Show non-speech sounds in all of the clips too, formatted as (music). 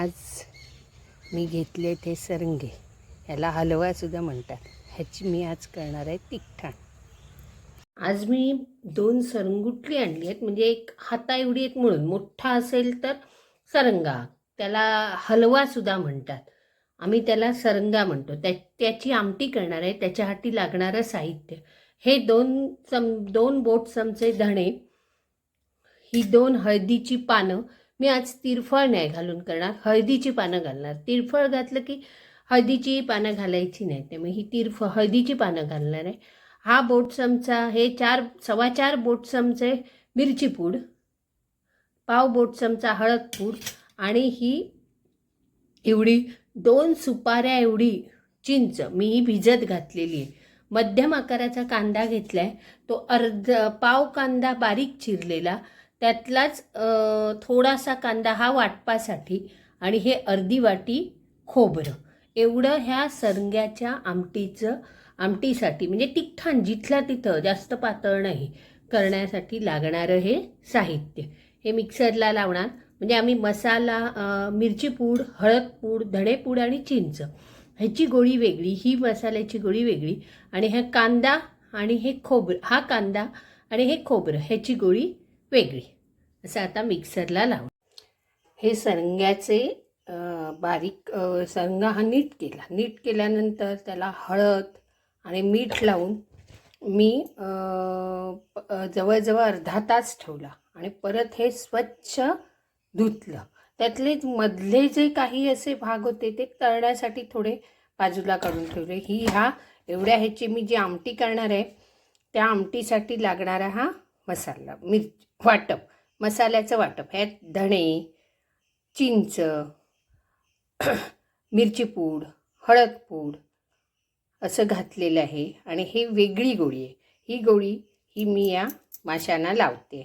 आज मी घेतले ते सरंगे. याला हलवासुद्धा म्हणतात. ह्याची मी आज करणार आहे तिखटाण आज मी दोन सरंगुटली आणली आहेत. म्हणजे एक हाता एवढी आहेत म्हणून मोठा असेल तर सरंगा. त्याला हलवासुद्धा म्हणतात. आम्ही त्याला सरंगा म्हणतो. त्या त्याची आमटी करणार आहे. त्याच्यासाठी लागणारं साहित्य. हे दोन चम दोन बोट चमचे धणे. ही दोन हळदीची पानं. मी आज तिरफळ नाही घालून करणार हळदीची पानं घालणार. तिरफळ घातलं की हळदीची पानं घालायची नाही. त्यामुळे ही तिरफ हळदीची पानं घालणार आहे. हा बोट चमचा हे चार सव्वा चार बोट चमचे मिरची पूड पाव बोट चमचा हळद पूड आणि ही एवढी दोन सुपाऱ्या एवढी चिंच मी ही भिजत घातलेली आहे. मध्यम आकाराचा कांदा घेतला आहे तो अर्ध पाव कांदा बारीक चिरलेला. त्यातलाच थोडासा कांदा हा वाटपासाठी आणि हे अर्धी वाटी खोबरं. एवढं ह्या सरंग्याच्या आमटीचं आमटीसाठी म्हणजे तिखटान जिथल्या तिथं जास्त पातळ नाही करण्यासाठी लागणारं हे साहित्य. हे मिक्सरला लावणार म्हणजे आम्ही मसाला मिरची पूड हळद पूड धणेपूड आणि चिंच ह्याची गोळी वेगळी ही मसाल्याची गोळी वेगळी आणि हा कांदा आणि हे खोबरं हा कांदा आणि हे खोबरं ह्याची गोळी वेगळी. असं आता मिक्सरला लावून हे सरंग्याचे बारीक सरंगा हा नीट केला. नीट केल्यानंतर त्याला हळद आणि मीठ लावून मी जवळजवळ अर्धा तास ठेवला आणि परत हे स्वच्छ धुतलं. त्यातले मधले जे काही असे भाग होते ते तळण्यासाठी थोडे बाजूला काढून ठेवले. ही ह्या एवढ्या ह्याची मी जी आमटी करणार आहे त्या आमटीसाठी लागणारा हा मसाला मिरची वाटप. मसाल्याचं वाटप. ह्यात धणे चिंच (clears throat) मिरची पूड हळद पूड असं घातलेलं आहे आणि हे वेगळी गोळी आहे. ही गोळी ही मी या माशांना लावते.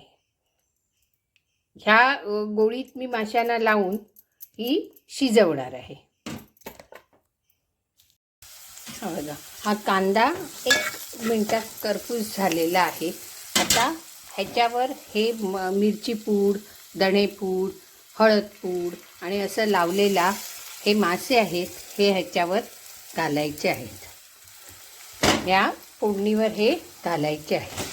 ह्या गोळीत मी माशांना लावून ही शिजवणार आहे. हा बघा हा कांदा एक मिनटात करपूस झालेला आहे. आता ह्याच्यावर हे म मिरची पूड धणेपूड हळद पूड आणि असं लावलेला हे मासे आहेत हे ह्याच्यावर घालायचे आहेत. या फोडणीवर हे घालायचे आहे.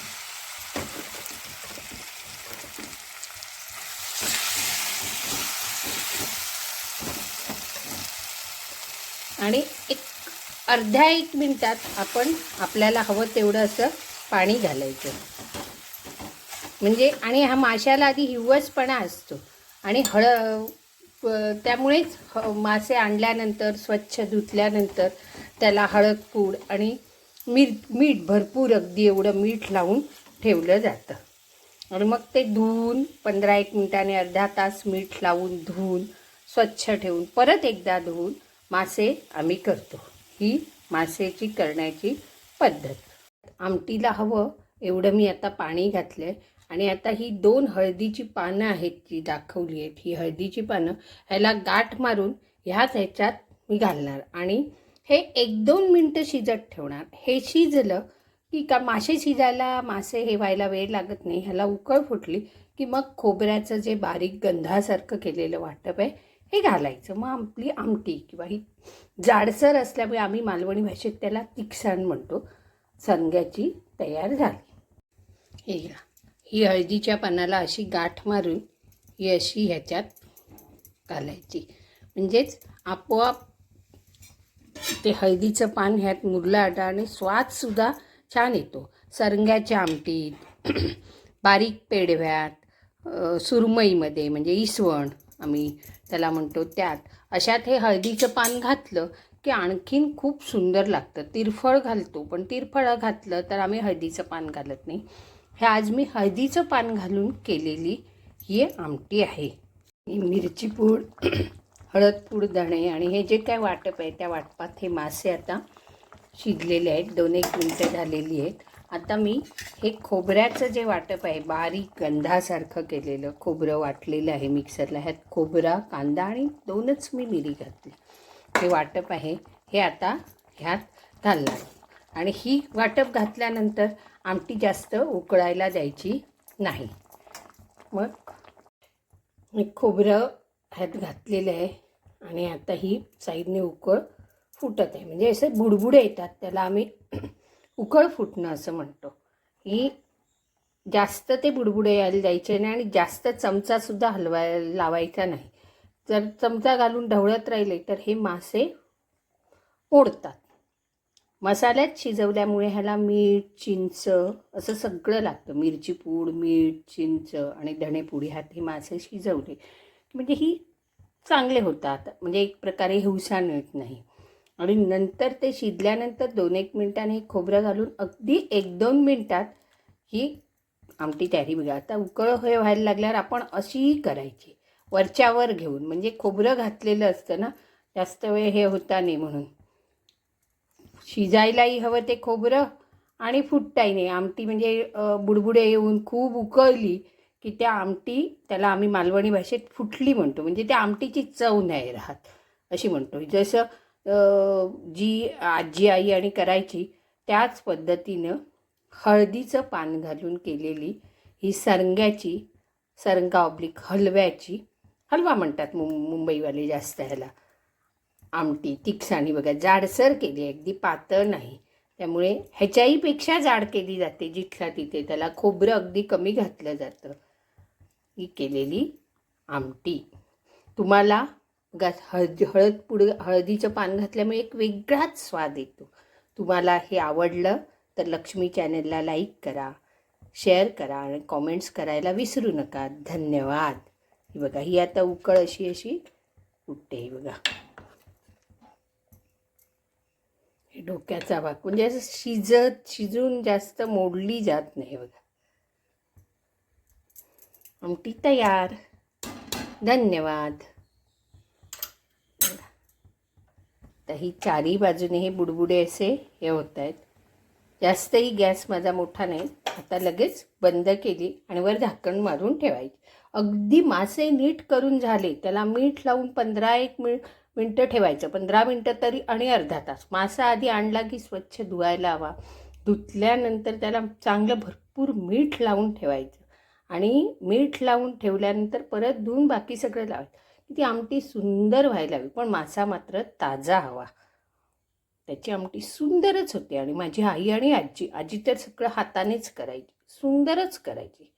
आणि एक अर्ध्या एक मिनटात आपण आपल्याला हवं तेवढं असं पाणी घालायचं. म्हणजे आणि हा माशाला आधी हिवसपणा असतो. आणि हळ त्यामुळेच ह- मासे आणल्यानंतर स्वच्छ धुतल्यानंतर त्याला हळद पूड आणि मीठ मीठ भरपूर अगदी एवढं मीठ लावून ठेवलं जातं. आणि मग ते धुवून पंधरा एक मिनिटाने अर्धा तास मीठ लावून धुवून स्वच्छ ठेवून परत एकदा धुवून मासे आम्ही करतो. ही मासेची करण्याची पद्धत. आमटीला हवं एवढं मी आता पाणी घातलं आहे आणि आता ही दोन हळदीची पानं आहेत जी दाखवली आहेत. ही हळदीची पानं ह्याला गाठ मारून ह्याच ह्याच्यात मी घालणार. आणि हे एक दोन मिनटं शिजत ठेवणार. हे शिजलं की का मासे शिजायला मासे हे व्हायला वेळ लागत नाही. ह्याला उकळ फुटली की मग खोबऱ्याचं जे बारीक गंधासारखं केलेलं वाटप आहे हे घालायचं. मग आपली आमटी किंवा ही जाडसर असल्यामुळे आम्ही मालवणी भाषेत त्याला तिखसाण म्हणतो. संग्याची तयार झाली. हे घ्या. ही हळदीच्या पानाला अशी गाठ मारून ही अशी ह्याच्यात घालायची. म्हणजेच आपोआप ते हळदीचं पान ह्यात मुरलं आटा आणि स्वादसुद्धा छान येतो. सरंग्याच्या आमटीत (clears throat) बारीक पेडव्यात सुरमईमध्ये म्हणजे इसवण आम्ही त्याला म्हणतो त्यात. अशात हे हळदीचं पान घातलं की आणखीन खूप सुंदर लागतं. तिरफळ घालतो पण तिरफळ घातलं तर आम्ही हळदीचं पान घालत नाही. हे आज मी हळदीचं पान घालून केलेली ही आमटी आहे. ही मिरची पूड (clears throat) हळद पूड धणे आणि हे जे काय वाटप आहे त्या वाटपात हे मासे आता शिजलेले आहेत. दोन एक मिनटं झालेली आहेत. आता मी हे खोबऱ्याचं जे वाटप आहे बारीक गंधासारखं केलेलं खोबरं वाटलेलं आहे मिक्सरला. ह्यात खोबरा कांदा आणि दोनच मी मिरी घातली. हे वाटप आहे हे आता ह्यात घालणार आणि ही वाटप घातल्यानंतर आमटी जास्त उकळायला द्यायची नाही. मग मी खोबरं ह्यात घातलेलं आहे आणि आता ही साईडने उकळ फुटत आहे. म्हणजे असे बुडबुडे येतात त्याला आम्ही (clears throat) उकळ फुटणं असं म्हणतो. ही जास्त ते बुडबुडे यायला द्यायचे नाही आणि जास्त चमचासुद्धा हलवाय लावायचा नाही. जर चमचा घालून ढवळत राहिले तर हे मासे मोडतात मसाल्यात शिजवल्यामुळे ह्याला मीठ चिंच असं सगळं लागतं. मिरची पूड मीठ चिंच आणि धणेपूड ह्यात हे मासे शिजवले म्हणजे ही चांगले होतात. म्हणजे एक प्रकारे हिवसा मिळत नाही. आणि नंतर ते शिजल्यानंतर दोन एक मिनटाने खोबरं घालून अगदी एक दोन मिनटात ही आमटी तयारी बघा. आता उकळ हे व्हायला लागल्यावर आपण अशीही करायची. वरच्यावर घेऊन. म्हणजे खोबरं घातलेलं असतं ना जास्त वेळ हे होता नाही म्हणून. शिजायलाही हवं ते खोबरं आणि फुटताही नाही. आमटी म्हणजे बुडबुडे येऊन खूप उकळली की त्या आमटी त्याला आम्ही मालवणी भाषेत फुटली म्हणतो. म्हणजे त्या आमटीची चव नाही राहत अशी म्हणतो. जसं जी आजी आई आणि करायची त्याच पद्धतीनं हळदीचं पान घालून केलेली ही सरंग्याची सरंगा ऑब्लिक हलव्याची हलवा म्हणतात मु मुंबईवाले जास्त ह्याला. आमटी तिखसाणी बघा जाडसर केली अगदी पातळ नाही. त्यामुळे ह्याच्याहीपेक्षा जाड केली जाते जिथला तिथे त्याला खोबरं अगदी कमी घातलं जातं. ही केलेली आमटी. तुम्हाला बघा हळद हळद पुड हळदीचं पान घातल्यामुळे एक वेगळाच स्वाद येतो. तुम्हाला हे आवडलं तर लक्ष्मी चॅनलला लाईक करा शेअर करा आणि कॉमेंट्स करायला विसरू नका. धन्यवाद. ही बघा ही आता उकळ अशी अशी उठते ही बघा हे डोक्याचा भाग. म्हणजे असं शिजत शिजून जास्त मोडली जात नाही बघा. आमटी तयार. धन्यवाद. तर ही चारी बाजूने हे बुडबुडे असे हे होत आहेत. जास्तही गॅस माझा मोठा नाही. आता लगेच बंद केली आणि वर झाकण मारून ठेवायची. अगदी मासे नीट करून झाले. त्याला मीठ लावून पंधरा एक मिनिट मिनटं ठेवायचं. पंधरा मिनटं तरी आणि अर्धा तास. मासा आधी आणला की स्वच्छ धुवायला हवा. धुतल्यानंतर त्याला चांगलं भरपूर मीठ लावून ठेवायचं. आणि मीठ लावून ठेवल्यानंतर परत धुवून बाकी सगळं लावायचं. ती आमटी सुंदर व्हायला हवी. पण मासा मात्र ताजा हवा. त्याची आमटी सुंदरच होते आणि माझी आई आणि आजी आजी तर सगळं हातानेच करायची. सुंदरच करायची.